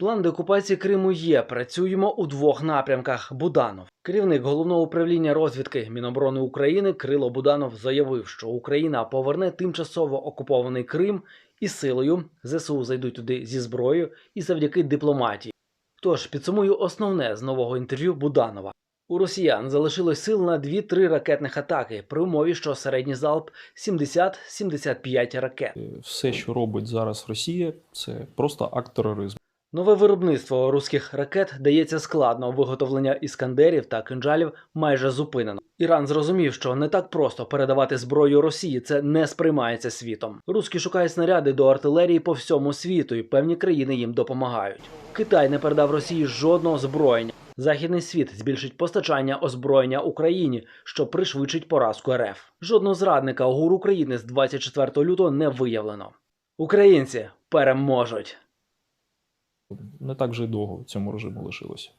План деокупації Криму є. Працюємо у двох напрямках. Буданов, керівник головного управління розвідки Міноборони України Крило Буданов заявив, що Україна поверне тимчасово окупований Крим і силою ЗСУ зайдуть туди зі зброєю і завдяки дипломатії. Тож підсумую основне з нового інтерв'ю Буданова. У росіян залишилось сил на 2-3 ракетних атаки при умові, що середній залп 70-75 ракет. Все, що робить зараз Росія, це просто акт тероризму. Нове виробництво руських ракет дається складно. Виготовлення іскандерів та кинджалів майже зупинено. Іран зрозумів, що не так просто передавати зброю Росії. Це не сприймається світом. Руські шукають снаряди до артилерії по всьому світу, і певні країни їм допомагають. Китай не передав Росії жодного озброєння. Західний світ збільшить постачання озброєння Україні, що пришвидшить поразку РФ. Жодного зрадника ГУР України з 24 лютого не виявлено. Українці переможуть. Не так вже й довго цьому режиму лишилося.